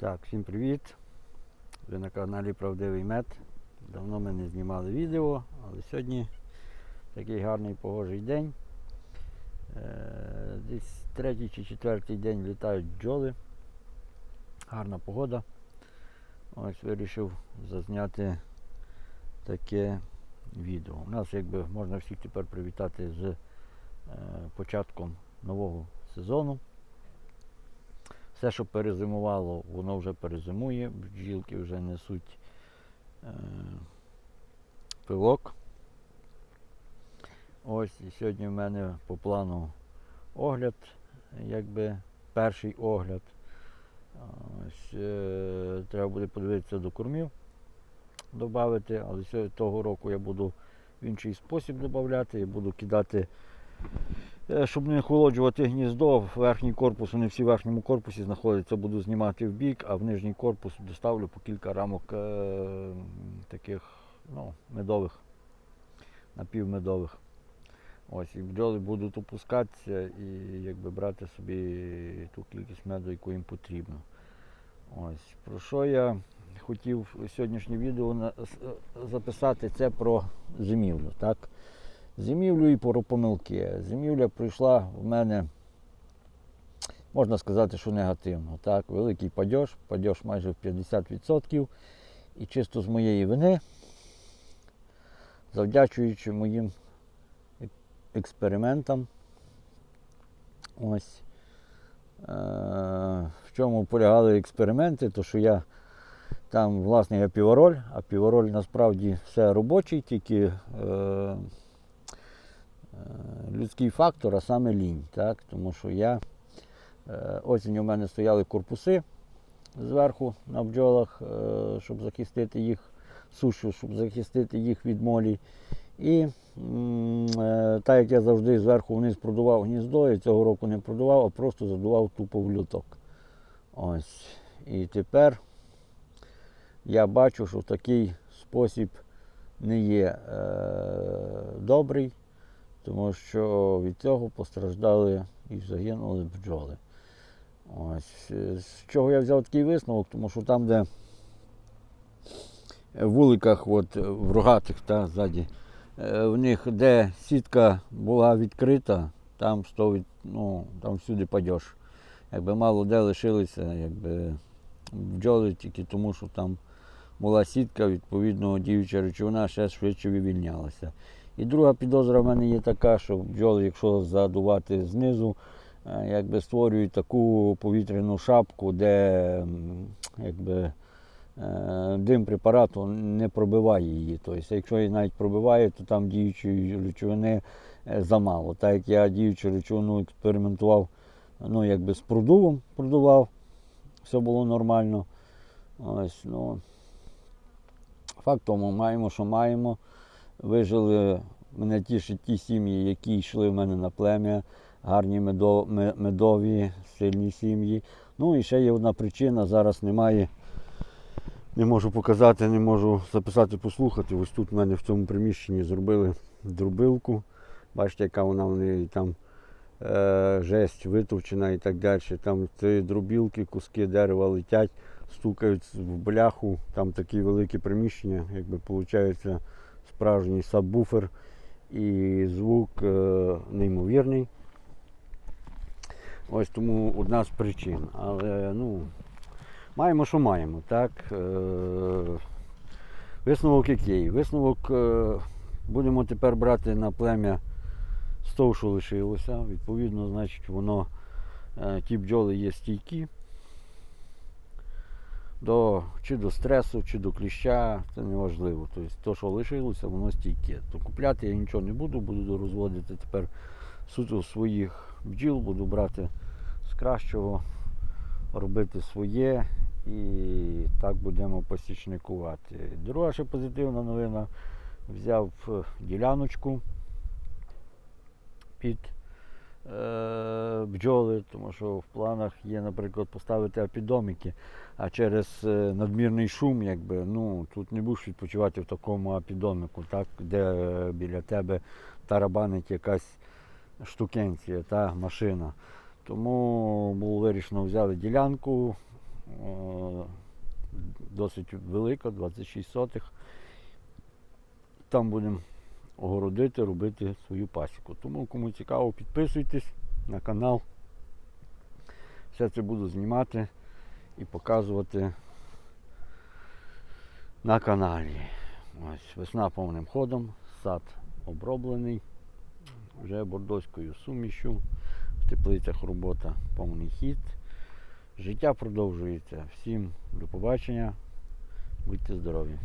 Так, всім привіт. Ви на каналі Правдивий Мед. Давно ми не знімали відео, але сьогодні такий гарний погожий день. Е, Десь третій чи четвертий день літають бджоли. Гарна погода. Ось вирішив зазняти таке відео. У нас якби можна всіх тепер привітати з е, початком нового сезону. Все, що перезимувало, воно вже перезимує, бджілки вже несуть е, пилок. Ось і сьогодні в мене по плану огляд, якби перший огляд. Ось, е, треба буде подивитися до кормів, додати, але сьо- того року я буду в інший спосіб додати, я буду кидати Щоб не охолоджувати гніздо, верхній корпус, вони всі в верхньому корпусі знаходяться, буду знімати в бік, а в нижній корпус доставлю по кілька рамок е, таких ну, медових, напівмедових. Ось, і бджоли будуть опускатися і якби брати собі ту кількість меду, яку їм потрібно. Ось, про що я хотів сьогоднішнє відео записати, це про зимівлю. Зимівлю і помилки. Зимівля пройшла в мене, можна сказати, що негативно. Так, великий падьож, падьож майже в 50%. І чисто з моєї вини, завдячуючи моїм експериментам. Ось. Е- в чому полягали експерименти, то що я там власний апівороль, а півороль насправді все робочий, тільки е, людський фактор, а саме лінь. Так? Тому що я е, осінь у мене стояли корпуси зверху на бджолах, е, щоб захистити їх сушу, щоб захистити їх від молі. І е, так як я завжди зверху вниз продував гніздо, і цього року не продував, а просто задував тупо в люток. Ось. І тепер я бачу, що такий спосіб не є е, добрий, тому що від цього постраждали і загинули бджоли. Ось. е, З чого я взяв такий висновок, тому що там, де в вуликах, от, в рогатих та, ззаді, е, в них, де сітка була відкрита, там, від- ну, там всюди падьож. Якби мало де лишилися, якби бджоли тільки тому, що там була сітка, відповідно, діюча речовина ще швидше вивільнялася. І друга підозра в мене є така, що бджоли, якщо задувати знизу, е, якби створюють таку повітряну шапку, де якби, е, дим препарату не пробиває її. Тобто, якщо її навіть пробиває, то там діючої речовини е, замало. Так як я діючу речовину експериментував ну, якби з продувом, продував, все було нормально. Ось, ну, Факт тому, маємо, що маємо. Вижили мене тішать ті сім'ї, які йшли в мене на плем'я, гарні медові, сильні сім'ї. Ну і ще є одна причина, зараз немає. Не можу показати, не можу записати, послухати. Ось тут в мене в цьому приміщенні зробили дробилку. Бачите, яка вона в неї там е, жесть витовчена і так далі. Там ці дробілки, куски дерева летять, стукають в бляху. Там такі великі приміщення, якби виходить справжній сабвуфер і звук е, неймовірний. Ось тому одна з причин. Але ну, маємо, що маємо. Так? Е, висновок який? Висновок е, будемо тепер брати на плем'я з того, що лишилося. Відповідно, значить, воно, ті бджоли є стійкі. До, чи до стресу, чи до кліща, це не важливо. Тобто, то, що лишилося, воно стійке. То купляти я нічого не буду, буду розводити тепер суто своїх бджіл, буду брати з кращого, робити своє і так будемо посічникувати. Друга ще позитивна новина. Взяв е, діляночку під бджоли, тому що в планах є, наприклад, поставити апідоміки, а через е, надмірний шум, якби, ну, тут не будеш відпочивати в такому апідоміку, так, де е, біля тебе тарабанить якась штукенція, та машина. Тому було вирішено взяли ділянку, е, досить велика, 26 сотих. Там будемо огородити, робити свою пасіку. Тому кому цікаво, підписуйтесь на канал. Все це буду знімати і показувати на каналі. Ось весна повним ходом, сад оброблений вже бордоською сумішю. В теплицях робота повний хід. Життя продовжується. Всім до побачення. Будьте здорові.